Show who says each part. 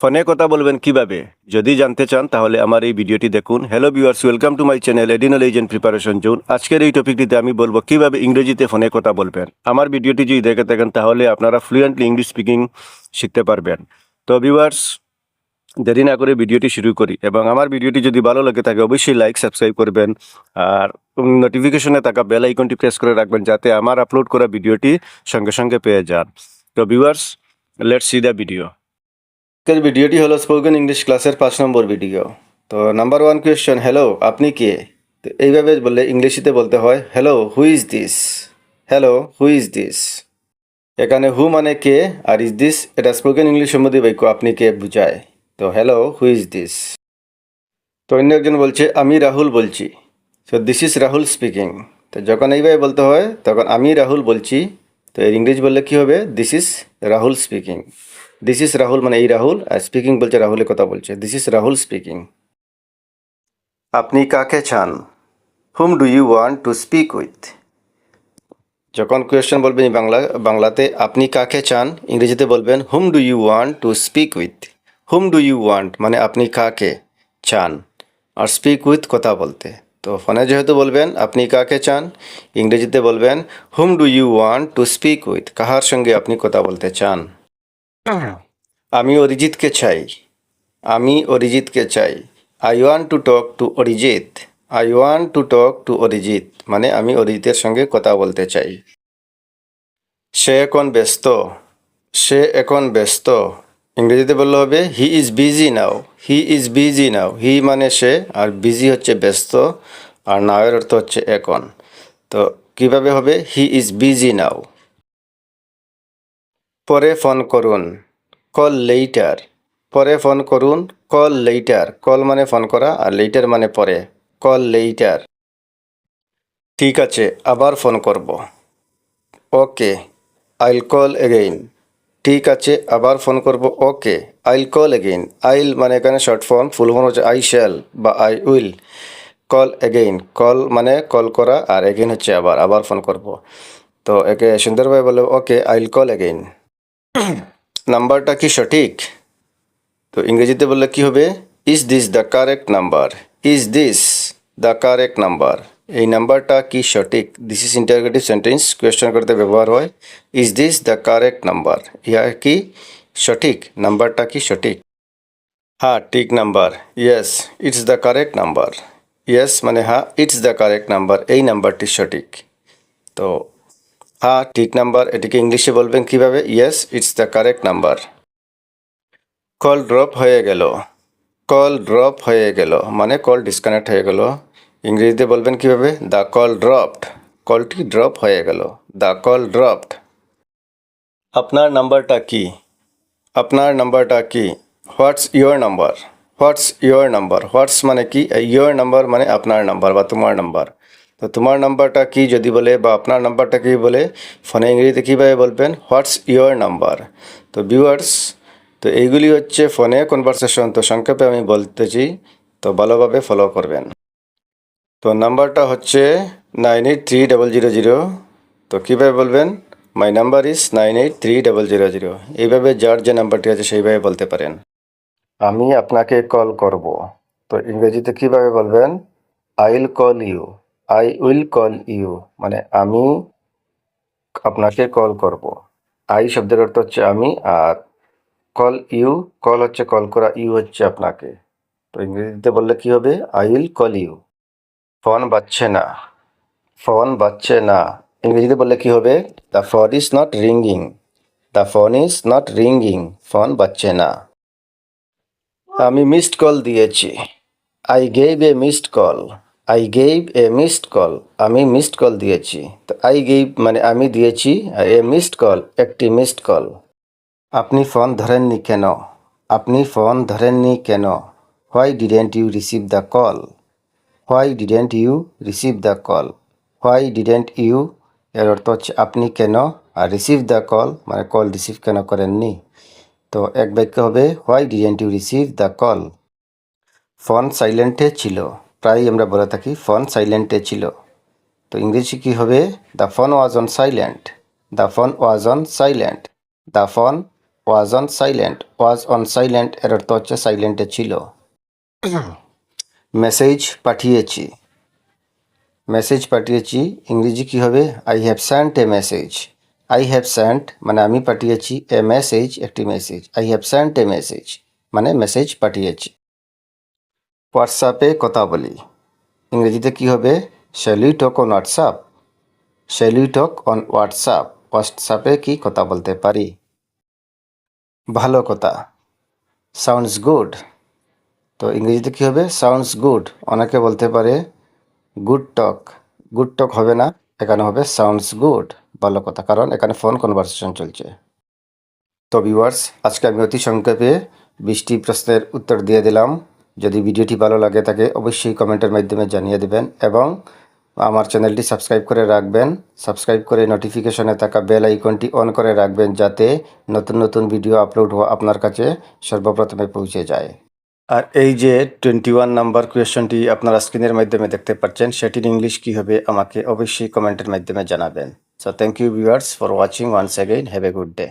Speaker 1: ফোনে কথা বলবেন কীভাবে? যদি জানতে চান, তাহলে আমার এই ভিডিওটি দেখুন। Hello viewers welcome to my channel additional agent preparation zone আজকের এই টপিকটিতে আমি বলব কীভাবে ইংরেজিতে ফোনে কথা বলবেন। আমার ভিডিওটি যদি দেখে থাকেন, তাহলে আপনারা ফ্লুয়েন্টলি ইংলিশ স্পিকিং শিখতে পারবেন। তো ভিউয়ার্স দেরি না করে ভিডিওটি শুরু করি। এবং আমার ভিডিওটি যদি ভালো লাগে থাকে অবশ্যই লাইক সাবস্ক্রাইব করবেন। আর নোটিফিকেশনে থাকা বেল আইকনটি প্রেস করে রাখবেন, যাতে আমার আপলোড করা ভিডিওটি সঙ্গে সঙ্গে পেয়ে যান। তো viewers let's see the video আজকের ভিডিওটি হলো স্পোকেন ইংলিশ ক্লাসের পাঁচ নম্বর ভিডিও তো নাম্বার ওয়ান কোয়েশ্চেন হ্যালো আপনি কে? তো এইভাবে বললে ইংলিশিতে বলতে হয় hello who is this hello who is this এখানে হু মানে কে, আর ইজ দিস এটা স্পোকেন ইংলিশ সম্বন্ধে বাক্য আপনি কে বুঝায়। তো হ্যালো হু ইজ দিস তো অন্য একজন বলছে, আমি রাহুল বলছি। So this is Rahul speaking তো যখন এইভাবে বলতে হয়, তখন আমি রাহুল বলছি। তো এর ইংরেজি বললে কি হবে? This is Rahul speaking this is Rahul মানে এই রাহুল আর স্পিকিং বলছে রাহুলের কথা বলছে। দিস ইজ রাহুল স্পিকিং আপনি কাকে চান? Whom do you want to speak with যখন কোয়েশ্চেন বলবেন বাংলা, বাংলাতে, আপনি কাকে চান? ইংরেজিতে বলবেন whom do you want to speak with whom do you want মানে আপনি কাকে চান? আর স্পিক উইথ কথা বলতে। তো ফোনে যেহেতু বলবেন, আপনি কাকে চান? ইংরেজিতে বলবেন whom do you want to speak with কাহার সঙ্গে আপনি কথা বলতে চান? আমি অরিজিৎকে চাই। আমি অরিজিৎকে চাই। I want to talk to Arijit I want to talk to Arijit মানে আমি অরিজিতের সঙ্গে কথা বলতে চাই। সে এখন ব্যস্ত। সে এখন ব্যস্ত। ইংরেজিতে বললে হবে he is busy now he is busy now he মানে সে, আর বিজি হচ্ছে ব্যস্ত, আর নাওয়ের অর্থ হচ্ছে এখন। তো কীভাবে হবে? হি ইজ বিজি নাও পরে ফোন করুন। কল লেইটার পরে ফোন করুন। কল লেইটার কল মানে ফোন করা, আর লেইটার মানে পরে। কল লেইটার ঠিক আছে, আবার ফোন করব। ওকে আইল কল এগেইন ঠিক আছে, আবার ফোন করব। ওকে আইল কল এগেইন আইল মানে এখানে শর্ট ফর্ম ফুল ফর্ম হচ্ছে আই শ্যাল বা I will call again call মানে কল করা আর এগেইন হচ্ছে আবার আবার ফোন করব। তো একে সুন্দরভাবে বলে ওকে আইল কল এগেইন নাম্বারটা কি সঠিক? তো ইংরেজিতে বললে কি হবে? Is this the correct number is this the correct number এই নাম্বারটা কি সঠিক? This is interrogative sentence question করতে ব্যবহার হয়। Is this the correct number ইহা কি সঠিক? নাম্বারটা কি সঠিক? হ্যাঁ ঠিক number. Yes it's the correct number yes মানে হ্যাঁ ইটস দ্য কারেক্ট নাম্বার এই নাম্বারটি সঠিক। তো হ্যাঁ ঠিক নাম্বার। এটিকে ইংলিশে বলবেন কীভাবে? Yes it's the correct number call drop হয়ে গেল। কল ড্রপ হয়ে গেল। মানে কল ডিসকানেক্ট হয়ে গেল। ইংরেজিতে বলবেন কীভাবে? দ্য কল ড্রপড কলটি ড্রপ হয়ে গেল। দ্য কল ড্রপড আপনার নাম্বারটা কি? আপনার নাম্বারটা কি? What's your number what's your number what's মানে কি? ইয়োর নাম্বার মানে আপনার নাম্বার বা তোমার নাম্বার। তো তোমার নাম্বারটা কি যদি বলে বা আপনার নাম্বারটা কি বলে, ফোনে ইংরেজিতে কীভাবে বলবেন? হোয়াটস ইয়োর নাম্বার তো ভিউয়ার্স তো এইগুলি হচ্ছে ফোনে কনভারসেশন তো সংক্ষেপে আমি বলতেছি, তো ভালোভাবে ফলো করবেন। তো নাম্বারটা হচ্ছে nine eight three double zero zero. তো কীভাবে বলবেন? My number is nine eight three double zero zero. এইভাবে যার যে নাম্বারটি আছে সেইভাবে বলতে পারেন। আমি আপনাকে কল করব। তো ইংরেজিতে কীভাবে বলবেন? I will call you. I will call you. মানে আমি আপনাকে কল করব। আই শব্দের অর্থ হচ্ছে আমি আর। কল ইউ, কল হচ্ছে, কল করা ইউ হচ্ছে আপনাকে। তো ইংরেজিতে বললে কি হবে? I will call you. Phone বাজছে না। ফোন বাজছে না। ইংরেজিতে বললে কি হবে? The phone is not ringing the phone is not ringing phone বাজছে না। আমি মিসড কল দিয়েছি। I gave a missed call I gave a missed call আমি মিসড কল দিয়েছি। তো আই গেভ মানে আমি দিয়েছি এ মিসড কল একটি মিসড কল আপনি ফোন ধরেননি কেন? আপনি ফোন ধরেননি কেন? Why didn't you receive the call why didn't you receive the call why didn't you এর অর্থ হচ্ছে আপনি কেন আর রিসিভ দ্য কল মানে কল রিসিভ কেন করেননি? তো এক বাক্য হবে why didn't you receive the call phone সাইলেন্টে ছিল। প্রায়ই আমরা বলে থাকি, ফোন সাইলেন্টে ছিল। তো ইংরেজি কী হবে? The phone was on silent the phone was on silent the phone was on silent was on silent এর অর্থ হচ্ছে সাইলেন্টে ছিল। মেসেজ পাঠিয়েছি। মেসেজ পাঠিয়েছি, ইংরেজি কি হবে? I have sent a message I have sent মানে আমি পাঠিয়েছি এ মেসেজ একটি message I have sent a message মানে মেসেজ পাঠিয়েছি। হোয়াটসঅ্যাপে কথা বলি। ইংরেজিতে কি হবে? Shall we talk on WhatsApp shall we talk on WhatsApp হোয়াটসঅ্যাপে কি কথা বলতে পারি? ভালো কথা। সাউন্ডস গুড তো ইংরেজিতে কী হবে? সাউন্ডস গুড অনেকে বলতে পারে গুড টক গুড টক হবে না, এখানে হবে সাউন্ডস গুড ভালো কথা, কারণ এখানে ফোন কনভারসেশন চলছে। তো ভিউয়ার্স আজকে আমি অতি সংক্ষেপে বৃষ্টি প্রশ্নের উত্তর দিয়ে দিলাম। যদি ভিডিওটি ভালো লাগে তাকে অবশ্যই কমেন্টের মাধ্যমে জানিয়ে দেবেন এবং আমার চ্যানেলটি সাবস্ক্রাইব করে রাখবেন। সাবস্ক্রাইব করে নোটিফিকেশনে থাকা বেল আইকনটি অন করে রাখবেন যাতে নতুন নতুন ভিডিও আপলোড হওয়া আপনার কাছে সর্বপ্রথমে পৌঁছে যায়। আর এই যে টোয়েন্টি ওয়ান নাম্বার কোয়েশনটি আপনারা স্ক্রিনের মাধ্যমে দেখতে পাচ্ছেন, সেটির ইংলিশ কী হবে আমাকে অবশ্যই কমেন্টের মাধ্যমে জানাবেন। So thank you viewers for watching once again have a good day